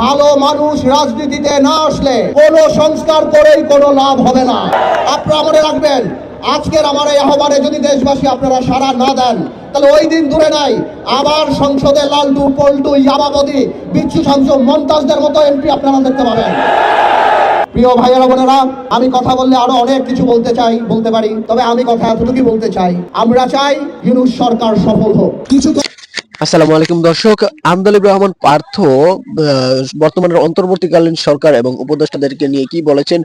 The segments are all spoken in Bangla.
ভালো মানুষ রাজনীতিতে না আসলে কোনো সংস্কার করেই কোনো লাভ হবে না। আপনারা মনে রাখবেন, আজকের আমার এই আহ্বানে যদি দেশবাসী আপনারা সাড়া না দেন, তাহলে ওই দিন দূরে নাই, আবার সংসদে লালটু, পল্টু ইয়াবাবদি বিচ্ছু সংসদ মমতাজদের মতো এমপি আপনারা দেখতে পাবেন। প্রিয় ভাইয়েরা, বোনেরা, আমি কথা বললে আরও অনেক কিছু বলতে চাই, বলতে পারি, তবে আমি কথা এতটুকুই বলতে চাই, আমরা চাই ইউনুস সরকার সফল হোক। কিছু আসসালামু আলাইকুম দর্শক আমদালিব রহমান পার্থ বর্তমানের অন্তর্বর্তীকালীন সরকার এবং উপদেষ্টাদেরকে নিয়ে কি বলেছেন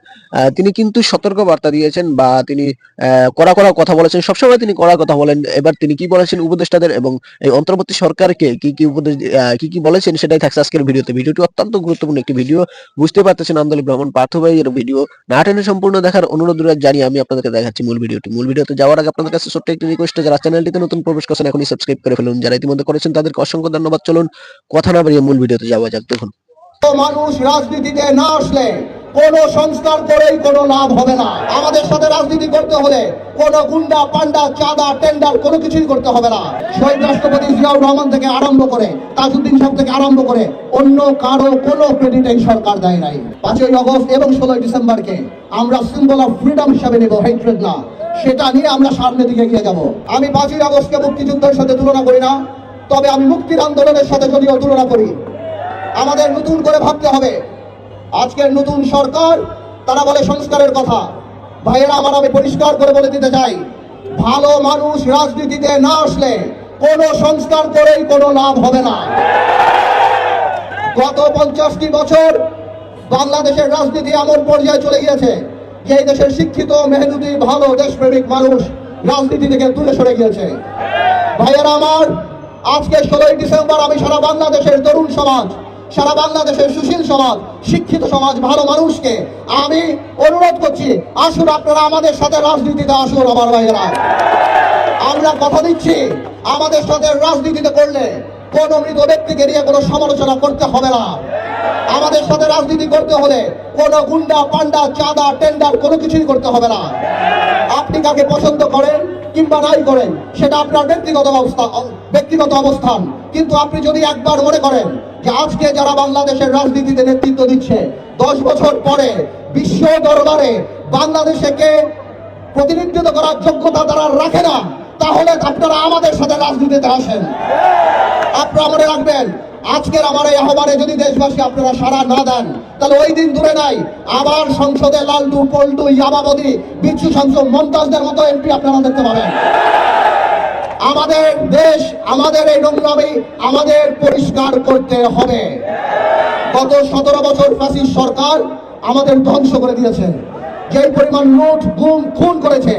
তিনি কিন্তু সতর্ক বার্তা দিয়েছেন বা তিনি কড়া কড়া কথা বলেছেন। সবসময় তিনি কড়া কথা বলেন। এবার তিনি কি বলেছেন উপদেষ্টাদের এবং এই অন্তর্বর্তী সরকারকে কি কি উপদেশ কি কি বলেছেন সেটাই থাকছে আজকের ভিডিওতে। ভিডিওটি অত্যন্ত গুরুত্বপূর্ণ একটি ভিডিও। বুঝতে পারতেছেন আমদালিব রহমান পার্থ ভাইয়ের ভিডিও না টেনে সম্পূর্ণ দেখার অনুরোধ জানিয়ে আমি আপনাদেরকে দেখাচ্ছি মূল ভিডিওটি। মূল ভিডিওতে যাওয়ার আগে আপনাদের কাছে ছোট্ট একটি রিকোয়েস্ট যারা চ্যানেলটিতে নতুন প্রবেশ করছেন, এখনই সাবস্ক্রাইব করে ফেলুন। যারা ইতিমধ্যে করেছেন, তাদেরকে অসংখ্য ধন্যবাদ। চলুন, কথা না বাড়িয়ে মূল ভিডিওতে যাওয়া যাক, দেখুন। মানুষ রাজনীতিতে না আসলে কোন সংস্কার করেই কোনো লাভ হবে না। আমাদের সাথে রাজনীতি করতে হলে কোন গুন্ডা পান্ডা চাঁদা, টেন্ডার কোনো কিছুই করতে হবে না। শহীদ রাষ্ট্রপতি জিয়াউর রহমান থেকে আরম্ভ করে, তাজউদ্দিন সাহেব থেকে আরম্ভ করে অন্য কারও কোনো ক্রেডিট এই সরকার দেয় নাই। পাঁচই আগস্ট এবং ষোলোই ডিসেম্বরকে আমরা সিম্বল অফ ফ্রিডম হিসাবে নেব হেট্রেড না। সেটা নিয়ে আমরা সামনের দিকে এগিয়ে যাব। আমি পাঁচই আগস্টকে মুক্তিযুদ্ধের সাথে তুলনা করি না। তবে আমি মুক্তির আন্দোলনের সাথে যদিও তুলনা করি। আমাদের নতুন করে ভাবতে হবে। আজকের নতুন সরকার, তারা বলে সংস্কারের কথা। ভাইয়েরা, আমার আমি পরিষ্কার করে বলে দিতে চাই, ভালো মানুষ রাজনীতিতে না আসলে কোনো সংস্কার করেই কোনো লাভ হবে না। গত পঞ্চাশটি বছর বাংলাদেশের রাজনীতি এমন পর্যায়ে চলে গিয়েছে যে এই দেশের শিক্ষিত, মেহনতি, ভালো, দেশপ্রেমিক মানুষ রাজনীতি থেকে দূরে সরে গিয়েছে। ভাইয়েরা আমার আজকে ষোলোই ডিসেম্বর আমি সারা বাংলাদেশের তরুণ সমাজ, সারা বাংলাদেশের সুশীল সমাজ, শিক্ষিত সমাজ, ভালো মানুষকে আমি অনুরোধ করছি, আসুন আপনারা আমাদের সাথে রাজনীতিতে আসুন আমার ভাইয়েরা। আমরা কথা দিচ্ছি, আমাদের সাথে রাজনীতিতে করলে কোন মৃত ব্যক্তিকে নিয়ে কোনো সমালোচনা করতে হবে না। আমাদের সাথে রাজনীতি করতে হলে কোনো গুন্ডা পান্ডা চাঁদা, টেন্ডার কোনো কিছুই করতে হবে না। আপনি কাকে পছন্দ করেন? কিংবা নাই করেন, সেটা আপনার ব্যক্তিগত অবস্থা ব্যক্তিগত অবস্থান। কিন্তু আপনি যদি একবার মনে করেন যে আজকে যারা বাংলাদেশের রাজনীতিতে নেতৃত্ব দিচ্ছে, দশ বছর পরে বিশ্ব দরবারে বাংলাদেশকে প্রতিনিধিত্ব করার যোগ্যতা তারা রাখে না, তাহলে আপনারা আমাদের সাথে রাজনীতিতে আসেন। আপনারা মনে রাখবেন আজকের আমার এই আহ্বানে যদি দেশবাসী আপনারা সাড়া না দেন, তাহলে ওই দিন দূরে নাই, আবার সংসদে লালটু পল্টু ইয়াবাবদি বিচ্ছু সংসদ মমতাজদের মতো এমপি আপনারা দেখতে পাবেন। আমাদের দেশ, আমাদের এই নোংরামি আমাদের পরিষ্কার করতে হবে। গত সতেরো বছর ফাঁসির সরকার আমাদের ধ্বংস করে দিয়েছে। যে পরিমাণ লুট, গুম, খুন করেছে,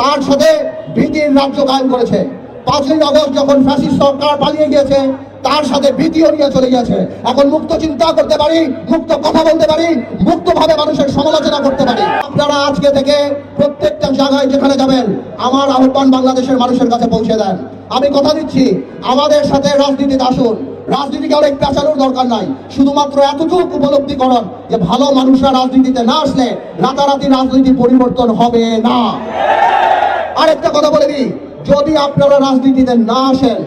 তার সাথে ভীতির রাজ্য কায়েম করেছে। পাঁচই আগস্ট যখন ফ্যাসিস্ট সরকার পালিয়ে গিয়েছে তার সাথে ভীতিও নিয়ে চলে গেছে এখন মুক্ত চিন্তা করতে পারি, মুক্ত কথা বলতে পারি, মুক্তভাবে মানুষের সমালোচনা করতে পারি। আপনারা আজকে থেকে প্রত্যেকটা জায়গায় যেখানে যাবেন, আমার আহ্বান বাংলাদেশের মানুষের কাছে পৌঁছে দেন। আমি কথা দিচ্ছি, আমাদের সাথে রাজনীতিতে আসুন। রাজনীতিকে অনেক পেঁচানোর দরকার নাই। শুধুমাত্র এতটুকু উপলব্ধি করুন যে ভালো মানুষরা রাজনীতিতে না আসলে রাতারাতি রাজনীতি পরিবর্তন হবে না। আরেকটা কথা বলে দিই, যদি আপনারা রাজনীতিতে না আসেন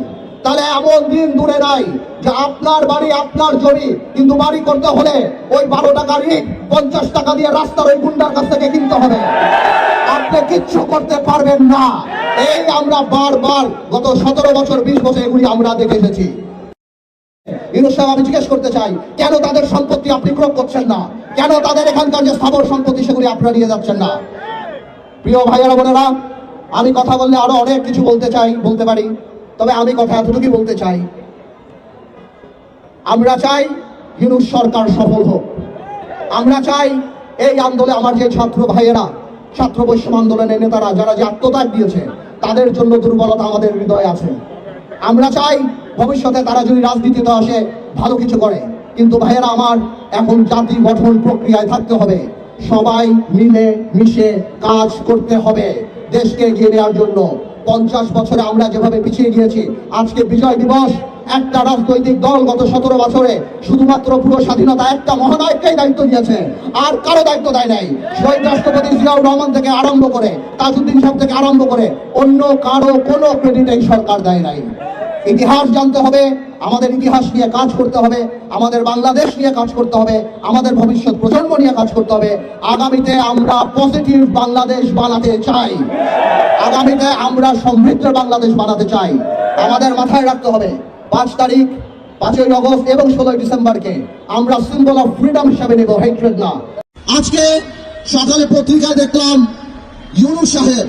তাহলে এমন দিন দূরে নাই যে আপনার বাড়ি আপনার জমি, কিন্তু বাড়ি করতে হলে ওই বারো টাকা ইট পঞ্চাশ টাকা দিয়ে রাস্তার ওই গুন্ডার কাছ থেকে কিনতে হবে। আপনি কিচ্ছু করতে পারবেন না। এই আমরা বারবার গত সতেরো বছর, বিশ বছর এগুলি আমরা দেখে এসেছি। ইউনুস সাহেব, আমি জিজ্ঞেস করতে চাই, কেন তাদের সম্পত্তি আপনি ক্রয় করছেন না? কেন তাদের এখানকার যে স্থাবর সম্পত্তি সেগুলি আপনারা নিয়ে যাচ্ছেন না? প্রিয় ভাইয়েরা, বোনেরা, আমি কথা বললে আরও অনেক কিছু বলতে চাই, বলতে পারি। তবে আমি কথা এতটুকুই বলতে চাই। আমরা চাই ইউনুস সরকার সফল হোক। আমরা চাই এই আন্দোলনে আমার যে ছাত্র ভাইয়েরা, ছাত্র বৈষম্য আন্দোলনের নেতারা, যারা যে আত্মত্যাগ দিয়েছে, তাদের জন্য দুর্বলতা আমাদের হৃদয়ে আছে। আমরা চাই ভবিষ্যতে তারা যদি রাজনীতিতে আসে, ভালো কিছু করে। কিন্তু ভাইয়েরা আমার, এখন জাতি গঠন প্রক্রিয়ায় থাকতে হবে। সবাই মিলে মিশে কাজ করতে হবে। দেশকে এগিয়ে নেওয়ার জন্য। পঞ্চাশ বছরে আমরা যেভাবে পিছিয়ে গিয়েছি, আজকে বিজয় দিবস, একটা রাজনৈতিক দল গত সতেরো বছরে শুধুমাত্র পুরো স্বাধীনতা, একটা মহানায়ককেই দায়িত্ব দিয়েছে, আর কারও দায়িত্ব দেয় নাই। শহীদ রাষ্ট্রপতি জিয়াউর রহমান থেকে আরম্ভ করে, তাজউদ্দিন সাহেব থেকে আরম্ভ করে, অন্য কারও কোনো ক্রেডিট এই সরকার দেয় নাই। ইতিহাস জানতে হবে, আমাদের ইতিহাস নিয়ে কাজ করতে হবে, আমাদের বাংলাদেশ নিয়ে কাজ করতে হবে, আমাদের ভবিষ্যৎ প্রজন্ম নিয়ে কাজ করতে হবে। আগামীতে আমরা পজিটিভ বাংলাদেশ বানাতে চাই। আগামীতে আমরা সমৃদ্ধ বাংলাদেশ বানাতে চাই। আমাদের মাথায় রাখতে হবে, পাঁচ তারিখ, পাঁচই আগস্ট এবং ষোলোই ডিসেম্বরকে আমরা সিম্বল অফ ফ্রিডম হিসাবে নেব হেট্রেড না। আজকে সকালে পত্রিকায় দেখলাম, ইউনুস সাহেব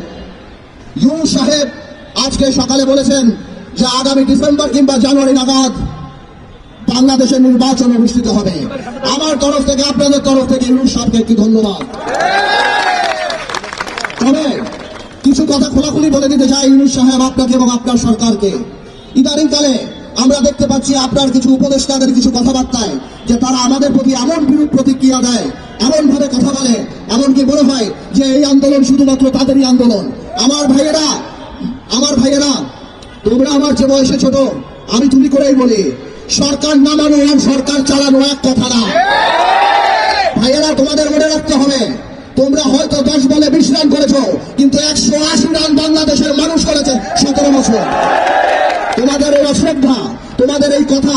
ইউনুস সাহেব আজকে সকালে বলেছেন যে আগামী ডিসেম্বর কিংবা জানুয়ারি নাগাদ বাংলাদেশের নির্বাচন অনুষ্ঠিত হবে। আমার তরফ থেকে, আপনাদের তরফ থেকে ইউনুস সাহেবকে একটি ধন্যবাদ। তবে কিছু কথা খোলাখুলি বলে দিতে চাই ইউনুস সাহেব আপনাকে এবং আপনার সরকারকে। ইদানিংকালে আমরা দেখতে পাচ্ছি আপনার কিছু উপদেষ্টাদের কিছু কথাবার্তায় যে তারা আমাদের প্রতি এমন বিরূপ প্রতিক্রিয়া দেয় এমন ভাবে কথা বলে, এমনকি মনে হয় যে এই আন্দোলন শুধুমাত্র তাদেরই আন্দোলন। আমার ভাইয়েরা আমার ভাইয়েরা তোমরা আমার যে বয়সে ছোট, আমি তুমি করেই বলি, সরকার নামানো এবং সরকার চালানো এক কথা না। ভাইয়েরা, তোমাদের মনে রাখতে হবে, তোমরা হয়তো দশ বলে বিশ রান করেছ, কিন্তু একশো আশি রান বাংলাদেশের মানুষ করেছে সতেরো বছর। তোমাদের এই অশ্রদ্ধা, তোমাদের এই কথা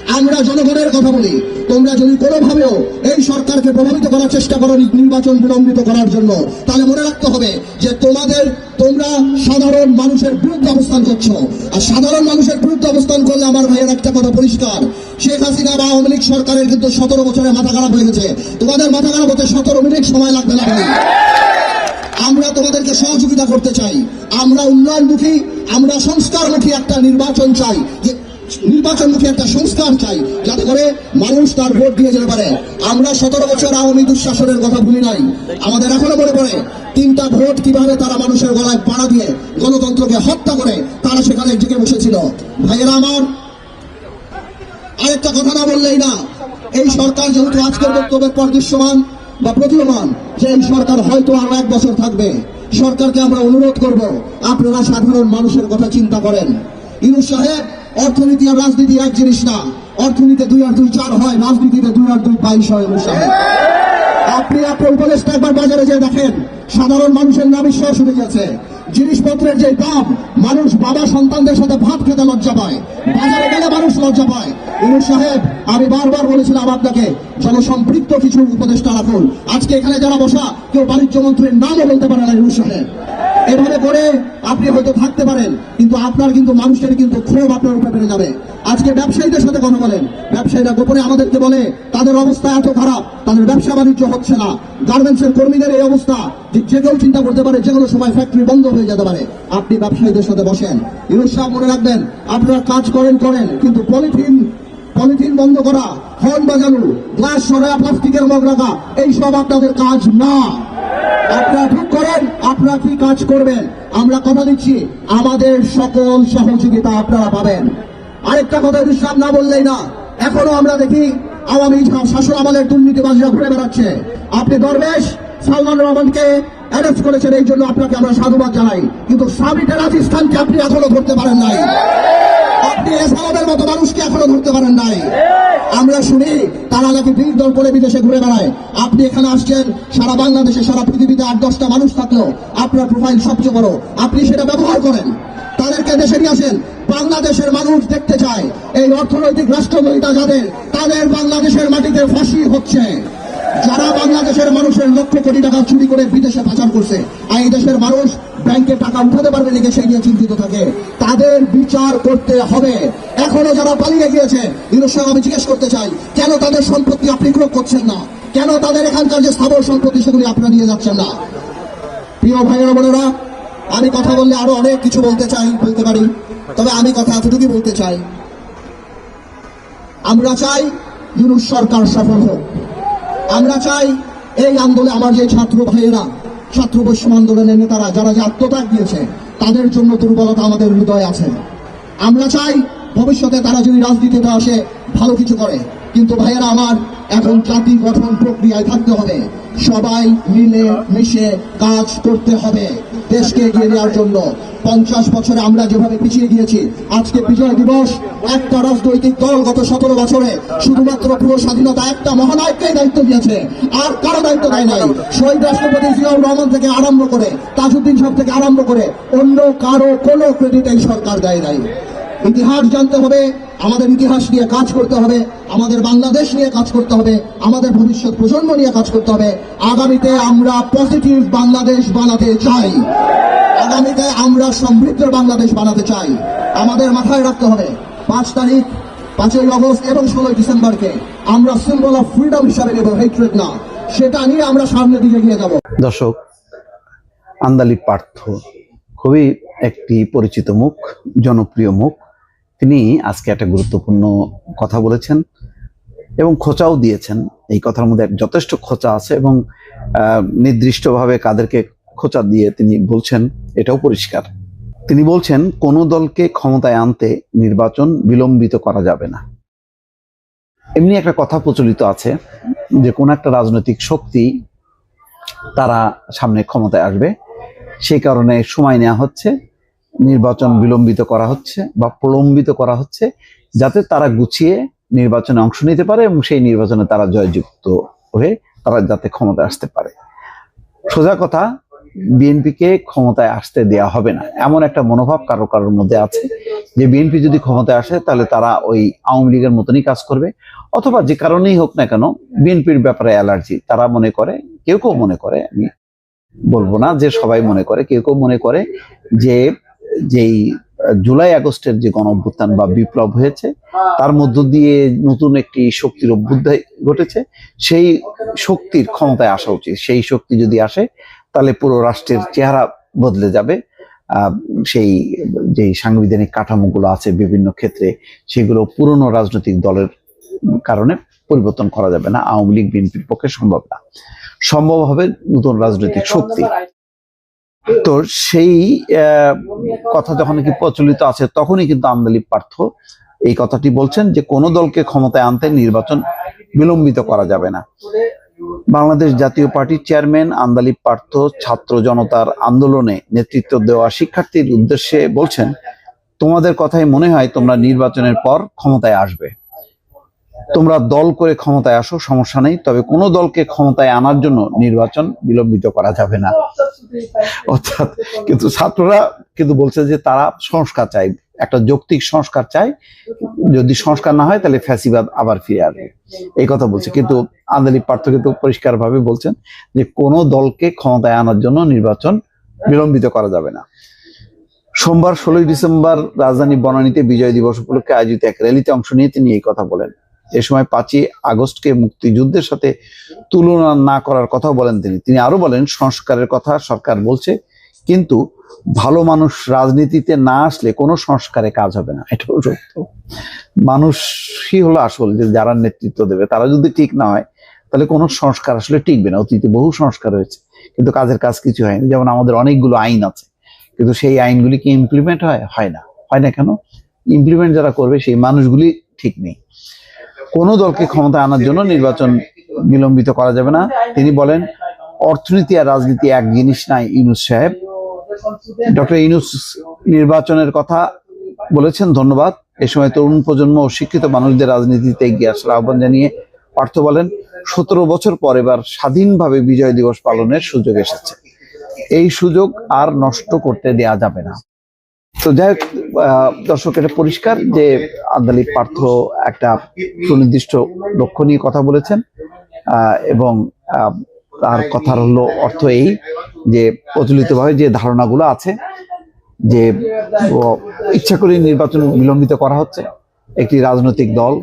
আমরা জনগণের কথা বলি। তোমরা যদি কোনোভাবেও এই সরকারকে প্রভাবিত করার চেষ্টা করো নির্বাচন বিলম্বিত করার জন্য, তাহলে মনে রাখতে হবে যে তোমাদের, তোমরা সাধারণ মানুষের বিরুদ্ধে অবস্থান করছ। আর সাধারণ মানুষের বিরুদ্ধে অবস্থান করলে আমার ভাইয়ের একটা কথা পরিষ্কার। শেখ হাসিনা বা আওয়ামী লীগ সরকারের কিন্তু সতেরো বছরে মাথা খারাপ হয়ে গেছে। তোমাদের মাথা খারাপ হতে সতেরো মিনিট সময় লাগবে না ভাই। আমরা তোমাদেরকে সহযোগিতা করতে চাই। আমরা উন্নয়নমুখী, আমরা সংস্কারমুখী একটা নির্বাচন চাই। যে নির্বাচনমুখী একটা সংস্কার চাই, যাতে করে মানুষ তার ভোট দিয়ে যেতে পারে। আমরা সতেরো বছর আওয়ামী দুঃশাসনের কথা ভুলি নাই। আমাদের এখনও মনে পড়ে, তিনটা ভোট কীভাবে তারা মানুষের গলায় পাড়া দিয়ে গণতন্ত্রকে হত্যা করে, তারা সেখানে জেগে বসেছিল। ভাইয়েরা আমার, আরেকটা কথা না বললেই না, এই সরকার যেহেতু আজকের বক্তব্যের পর দৃশ্যমান বা প্রতীয়মান, যে এই সরকার হয়তো আরও এক বছর থাকবে। সরকারকে আমরা অনুরোধ করব, আপনারা সাধারণ মানুষের কথা চিন্তা করেন। ইউনুস সাহেব, অর্থনীতি আর রাজনীতি এক জিনিস না। অর্থনীতিতে দুই আর দুই চার হয়, রাজনীতিতে দুই আর দুই বাইশ হয় ইউনুস সাহেব। আপনি আপনার উপদেশটা একবার বাজারে যেয়ে দেখেন, সাধারণ মানুষের নাবিশ্বাস উঠে গেছে। জিনিসপত্রের যে দাম, মানুষ বাবা সন্তানদের সাথে ভাত খেতে লজ্জা পায়, বাজারে গেলে মানুষ লজ্জা পায়। ইনুর সাহেব, আমি বারবার বলেছিলাম আপনাকে জনসম্পৃক্ত কিছু উপদেষ্টা রাখুন। আজকে এখানে যারা বসা, কেউ বাণিজ্য মন্ত্রীর নামও বলতে পারে না ইনুর সাহেব। এভাবে করে আপনি হয়তো থাকতে পারেন, কিন্তু আপনার কিন্তু মানুষের কিন্তু ক্ষোভ আপনার উপরে বেড়ে যাবে। আজকে ব্যবসায়ীদের সাথে কথা বলেন। ব্যবসায়ীরা গোপনে আমাদেরকে বলে, তাদের অবস্থা এত খারাপ, তাদের ব্যবসা বাণিজ্য হচ্ছে না। গার্মেন্টস এর কর্মীদের এই অবস্থা, যে যে কেউ চিন্তা করতে পারে যে কোনো সময় ফ্যাক্টরি বন্ধ হয়ে যেতে পারে। আপনি ব্যবসায়ীদের সাথে বসেন। ইউনুস সাহেব মনে রাখবেন, আপনারা কাজ করেন করেন, কিন্তু পলিথিন পলিথিন বন্ধ করা হর্ন বাজানো, গ্লাস সরা, প্লাস্টিকের মগ রাখা এইসব আপনাদের কাজ না। আপনারা ঠিক করেন, আপনারা কি কাজ করবেন? আমরা কথা দিচ্ছি, আমাদের সকল সহযোগিতা আপনারা পাবেন। আরেকটা কথা বিশ্রাম না বললেই না, এখনও আমরা দেখি আওয়ামী শাসন আমলের দুর্নীতিবাজরা ঘুরে বেড়াচ্ছে। আপনি দরবেশ, সালমান রহমানকে অ্যারেস্ট করেছেন, এই জন্য আপনাকে আমরা সাধুবাদ জানাই। কিন্তু সাবিটের রাজস্থানকে আপনি এখনও ধরতে পারেন নাই। আপনি এসালামের মতো মানুষকে এখনও ধরতে পারেন নাই। আমরা শুনি, তারা নাকি বীর দল করে বিদেশে ঘুরে বেড়ায়। আপনি এখানে আসছেন, সারা বাংলাদেশে, সারা পৃথিবীতে আট, দশটা মানুষ থাকলেও আপনার প্রোফাইল সবচেয়ে বড়। আপনি সেটা ব্যবহার করেন। তাদেরকে দেশে নিয়ে আসেন। বাংলাদেশের মানুষ দেখতে চায়। এই অর্থনৈতিক রাষ্ট্রদ্রোহিতা যাদের তাদের বাংলাদেশের মাটিতে ফাঁসি হচ্ছে। যারা বাংলাদেশের মানুষের লক্ষ কোটি টাকা চুরি করে বিদেশে পাচার করছে আর এই দেশের মানুষ ব্যাংকে টাকা উঠাতে পারবে নাকি সেই নিয়ে চিন্তিত থাকে। তাদের বিচার করতে হবে। এখনও যারা পালিয়ে গিয়েছে ইউনুস সাহেব, আমি জিজ্ঞেস করতে চাই, কেন তাদের সম্পত্তি আপনি ক্রোক করছেন না? কেন তাদের এখানকার যে স্থাবর সম্পত্তি সেগুলি আপনারা নিয়ে যাচ্ছেন না? প্রিয় ভাইয়েরা, বোনেরা, আমি কথা বললে আরও অনেক কিছু বলতে চাই, বলতে পারি। তবে আমি কথা এতটুকুই বলতে চাই। আমরা চাই ইউনুস সরকার সফল হোক। আমরা চাই এই আন্দোলনে আমার যে ছাত্র ভাইয়েরা ছাত্র বৈষম্য আন্দোলনের নেতারা, যারা যে আত্মত্যাগ দিয়েছে, তাদের জন্য দুর্বলতা আমাদের হৃদয়ে আছে। আমরা চাই ভবিষ্যতে তারা যদি রাজনীতিতে আসে, ভালো কিছু করে। কিন্তু ভাইয়েরা আমার, এখন জাতি গঠন প্রক্রিয়ায় থাকতে হবে। সবাই মিলে মিশে কাজ করতে হবে। দেশকে এগিয়ে নেওয়ার জন্য। পঞ্চাশ বছরে আমরা যেভাবে পিছিয়ে গিয়েছি, আজকে বিজয় দিবস, একটা রাজনৈতিক দল গত সতেরো বছরে শুধুমাত্র পুরো স্বাধীনতা একটা মহানায়ককেই দায়িত্ব দিয়েছে, আর কারও দায়িত্ব দেয় নাই। শহীদ রাষ্ট্রপতি জিয়াউর রহমান থেকে আরম্ভ করে, তাজউদ্দিন সাহেব থেকে আরম্ভ করে, অন্য কারও কোনো ক্রেডিট এই সরকার দেয় নাই। ইতিহাস জানতে হবে, আমাদের ইতিহাস নিয়ে কাজ করতে হবে, আমাদের বাংলাদেশ নিয়ে কাজ করতে হবে, আমাদের ভবিষ্যৎ প্রজন্ম নিয়ে কাজ করতে হবে। আগামীতে আমরা পজিটিভ বাংলাদেশ বানাতে চাই। আগামীতে আমরা সমৃদ্ধ বাংলাদেশ বানাতে চাই। আমাদের মাথায় রাখতে হবে, পাঁচ তারিখ, পাঁচই আগস্ট এবং ষোলোই ডিসেম্বরকে আমরা সিম্বল অফ ফ্রিডম হিসাবে নেব হেট্রেড না। সেটা নিয়ে আমরা সামনের দিকে গিয়ে যাব। দর্শক, আন্দালি পার্থ খুবই একটি পরিচিত মুখ, জনপ্রিয় মুখ। তিনি আজকে একটা গুরুত্বপূর্ণ কথা বলেছেন এবং খোঁচাও দিয়েছেন। এই কথার মধ্যে যথেষ্ট খোঁচা আছে এবং নির্দিষ্টভাবে কাদেরকে খোঁচা দিয়ে তিনি বলছেন এটাও পরিষ্কার। তিনি বলছেন, কোন দলকে ক্ষমতায় আনতে নির্বাচন বিলম্বিত করা যাবে না। এমনি একটা কথা প্রচলিত আছে যে, কোন একটা রাজনৈতিক শক্তি তারা সামনে ক্ষমতায় আসবে। সেই কারণে সময় নেওয়া হচ্ছে। নির্বাচন বিলম্বিত করা হচ্ছে বা প্রলম্বিত করা হচ্ছে যাতে তারা গুছিয়ে নির্বাচনে অংশ নিতে পারে এবং সেই নির্বাচনে তারা জয়যুক্ত হয়ে তারা যাতে ক্ষমতায় আসতে পারে। সোজা কথা, বিএনপিকে ক্ষমতায় আসতে দেয়া হবে না। এমন একটা মনোভাব কারও কারোর মধ্যে আছে যে বিএনপি যদি ক্ষমতায় আসে তাহলে তারা ওই আওয়ামী লীগের মতনই কাজ করবে। অথবা যে কারণেই হোক না কেন, বিএনপির ব্যাপারে অ্যালার্জি, তারা মনে করে, কেউ কেউ মনে করে, আমি বলব না যে সবাই মনে করে, কেউ কেউ মনে করে যে যেই জুলাই আগস্টের যে গণ অভ্যুত্থান বা বিপ্লব হয়েছে, তার মধ্য দিয়ে নতুন একটি শক্তির অভ্যুদয় ঘটেছে। সেই শক্তির ক্ষমতায় আসা উচিত। সেই শক্তি যদি আসে, তাহলে পুরো রাষ্ট্রের চেহারা বদলে যাবে। সেই যেই সাংবিধানিক কাঠামোগুলো আছে বিভিন্ন ক্ষেত্রে, সেগুলো পুরনো রাজনৈতিক দলের কারণে পরিবর্তন করা যাবে না। আওয়ামী লীগ, বিএনপির পক্ষে সম্ভব না। সম্ভব হবে নতুন রাজনৈতিক শক্তি। তো সেই কথা যখন কি প্রচলিত আছে, তখনই কিন্তু আমদালি পার্থ এই কথাটি বলছেন যে কোন দলকে ক্ষমতায় আনতে নির্বাচন বিলম্বিত করা যাবে না। বাংলাদেশ জাতীয় পার্টির চেয়ারম্যান আন্দালিব পার্থ ছাত্র জনতার আন্দোলনে নেতৃত্ব দেওয়া শিক্ষার্থীর উদ্দেশ্যে বলছেন, তোমাদের কথাই মনে হয় তোমরা নির্বাচনের পর ক্ষমতায় আসবে। তোমরা দল করে ক্ষমতায় আসো, সমস্যা নেই, তবে কোনো দলকে ক্ষমতায় আনার জন্য নির্বাচন বিলম্বিত করা যাবে না। অর্থাৎ কিন্তু ছাত্ররা কিন্তু বলছে যে তারা সংস্কার চাই একটা যৌক্তিক সংস্কার চাই যদি সংস্কার না হয়, তাহলে ফ্যাসিবাদ আবার ফিরে আসবে। এই কথা বলছে। কিন্তু আন্দালি পার্থ কিন্তু পরিষ্কার ভাবে বলছেন যে কোনো দলকে ক্ষমতায় আনার জন্য নির্বাচন বিলম্বিত করা যাবে না। সোমবার ষোলোই ডিসেম্বর রাজধানী বনানীতে বিজয় দিবস উপলক্ষে আয়োজিত এক র্যালিতে অংশ নিয়ে তিনি এই কথা বলেন। এ সময় পাঁচই আগস্টকে মুক্তিযুদ্ধের সাথে তুলনা না করার কথাও বলেন তিনি। তিনি আরও বলেন, সংস্কারের কথা সরকার বলছে, কিন্তু ভালো মানুষ রাজনীতিতে না আসলে কোনো সংস্কারে কাজ হবে না। এটাও সত্য। মানুষই হলো আসল, যে যারা নেতৃত্ব দেবে, তারা যদি ঠিক না হয়, তাহলে কোনো সংস্কার আসলে টিকবে না। অতীতে বহু সংস্কার হয়েছে, কিন্তু কাজের কাজ কিছু হয়নি। যেমন আমাদের অনেকগুলো আইন আছে, কিন্তু সেই আইনগুলি কি ইমপ্লিমেন্ট হয়? হয় না। হয় না কেন? ইমপ্লিমেন্ট যারা করবে, সেই মানুষগুলি ঠিক নেই। কোনো দলকে ক্ষমতা আনার জন্য নির্বাচন বিলম্বিত করা যাবে না। তিনি বলেন, অর্থনীতি আর রাজনীতি এক জিনিস নাই, ইউনুস সাহেব। ডক্টর ইউনুস নির্বাচনের কথা বলেছেন, ধন্যবাদ। এ সময় তরুণ প্রজন্ম ও শিক্ষিত মানুষদের রাজনীতিতে এগিয়ে আসার আহ্বান জানিয়ে পার্থ বলেন, সতেরো বছর পর এবার স্বাধীনভাবে বিজয় দিবস পালনের সুযোগ এসেছে। এই সুযোগ আর নষ্ট করতে দেয়া যাবে না। তো যাই হোক দর্শক, এটা পরিষ্কার যে আন্দালি পার্থ একটা সুনির্দিষ্ট লক্ষ্য নিয়ে কথা বলেছেন এবং তার কথার হলো অর্থ এই যে প্রচলিতভাবে যে ধারণাগুলো আছে, যে ইচ্ছা করে নির্বাচন বিলম্বিত করা হচ্ছে, একটি রাজনৈতিক দল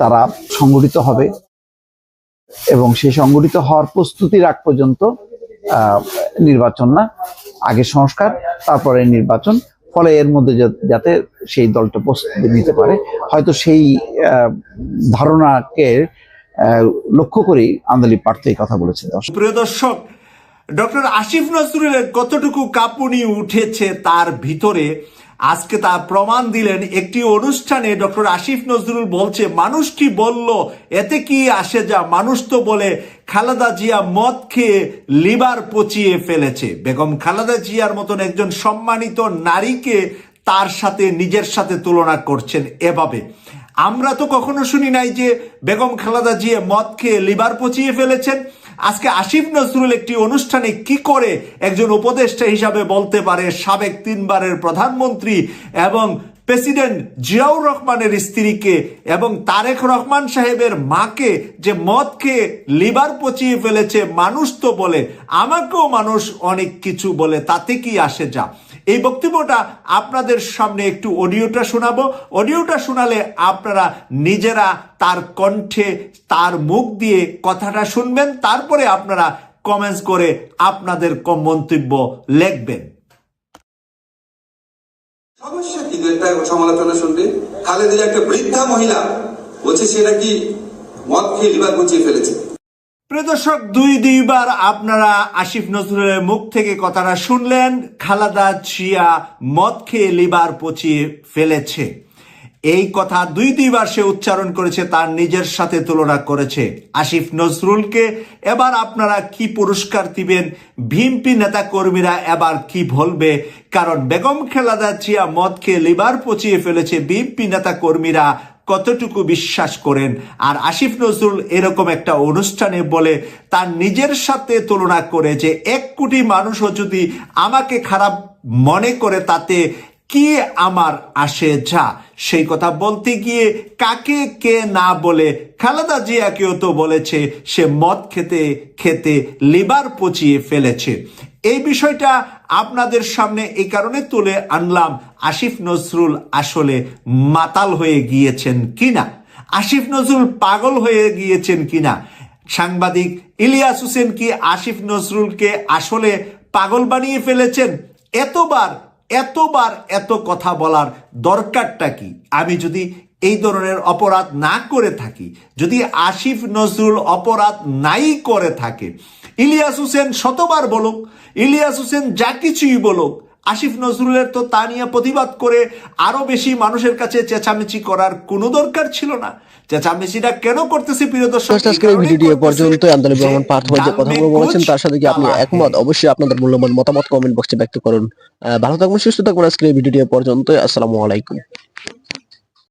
তারা সংগঠিত হবে এবং সেই সংগঠিত হওয়ার প্রস্তুতির আগ পর্যন্ত নির্বাচন না, আগে সংস্কার, তারপরে নির্বাচন, ফলে এর মধ্যে যাতে সেই দলটা প্রস্তুতি নিতে পারে। হয়তো সেই ধারণাকে লক্ষ্য করেই আন্দালি পার্থ কথা বলেছে প্রিয় দর্শক, ডক্টর আসিফ নজরুলের কতটুকু কাঁপুনি উঠেছে তার ভিতরে আজকে তার প্রমাণ দিলেন একটি অনুষ্ঠানে ডক্টর আসিফ নজরুল বলছে, মানুষ কি বলল? এতে কি আসে যা মানুষ তো বলে, খালেদা জিয়া মদ খেয়ে লিভার পচিয়ে ফেলেছে। বেগম খালেদা জিয়ার মতন একজন সম্মানিত নারীকে তার সাথে, নিজের সাথে তুলনা করছেন এভাবে। আমরা তো কখনো শুনি নাই যে বেগম খালেদা জিয়া মদ খেয়ে লিভার পচিয়ে ফেলেছেন। আজকে আসিফ নজরুল একটি অনুষ্ঠানে কি করে একজন উপদেষ্টা হিসাবে বলতে পারে সাবেক তিনবারের প্রধানমন্ত্রী এবং প্রেসিডেন্ট জিয়াউর রহমানের স্ত্রীকে এবং তারেক রহমান সাহেবের মাকে যে মদ খেয়ে লিভার পচিয়ে ফেলেছে মানুষ তো বলে, আমাকেও মানুষ অনেক কিছু বলে, তাতে কি আসে যা? এই বক্তব্যটা আপনাদের সামনে একটু অডিওটা শোনাবো। অডিওটা শোনালে আপনারা নিজেরা তার কণ্ঠে, তার মুখ দিয়ে কথাটা শুনবেন, তারপরে আপনারা কমেন্টস করে আপনাদের মন্তব্য লিখবেন। সমস্যা কি একটা সমালোচনা শুনলে খালেদের একটা বৃদ্ধা মহিলা। বলছে সে নাকি মদ খেয়ে লিভার গুছিয়ে ফেলেছে। প্রিয় দর্শক, দুই দুইবার আপনারা আসিফ নজরুলের মুখ থেকে কথাটা শুনলেন। খালাদা চিয়া মদ খেয়ে লিবার পচিয়ে ফেলেছে। এই কথা দুই দুইবার সে উচ্চারণ করেছে, তার নিজের সাথে তুলনা করেছে। আসিফ নজরুলকে এবার আপনারা কি পুরস্কার দিবেন? ভিমপি নেতা কর্মীরা এবার কি বলবে? কারণ বেগম খালেদা জিয়া মদ খেয়ে লিভার পচিয়ে ফেলেছে বিএনপি নেতা কর্মীরা কতটুকু বিশ্বাস করেন? আর আসিফ নজরুল এরকম একটা অনুষ্ঠানে বলে, তার নিজের সাথে তুলনা করে যে এক কোটি মানুষও যদি আমাকে খারাপ মনে করে তাতে কি আমার আসে যা সেই কথা বলতে গিয়ে কাকে কে না বলে খালেদা জিয়াকেও তো বলেছে, সে মদ খেতে খেতে লিভার পচিয়ে ফেলেছে। এই বিষয়টা আপনাদের সামনে এই কারণে তুলে আনলাম। আসিফ নজরুল আসলে মাতাল হয়ে গিয়েছেন কিনা? আসিফ নজরুল পাগল হয়ে গিয়েছেন কিনা? সাংবাদিক ইলিয়াস হোসেন কি আসিফ নজরুলকে আসলে পাগল বানিয়ে ফেলেছেন? এতবার এতবার এত কথা বলার দরকারটা কি? আমি যদি এই ধরনের অপরাধ না করে থাকি, যদি আসিফ নজরুল অপরাধ নাই করে থাকে, ইলিয়াস হোসেন শতবার বলুক, ইলিয়াস হোসেন যা কিছুই বলুক আসিফ নজরুলের তো তা নিয়ে প্রতিবাদ করে আরও বেশি মানুষের কাছে চেঁচামেচি করার কোনো দরকার ছিল না। চেঁচামেচিটা কেন করতেছে প্রিয় দর্শক? আজকের ভিডিওটি এ পর্যন্ত আন্দোলন রহমান পার্থ ভাই যে কথাগুলো বলেছেন তার সাথে কি আপনি একমত। অবশ্যই আপনাদের মূল্যবান মতামত কমেন্ট বক্সে ব্যক্ত করুন। ভালো থাকবেন সুস্থ থাকবেন আজকের ভিডিওটি এ পর্যন্ত আসসালামু আলাইকুম।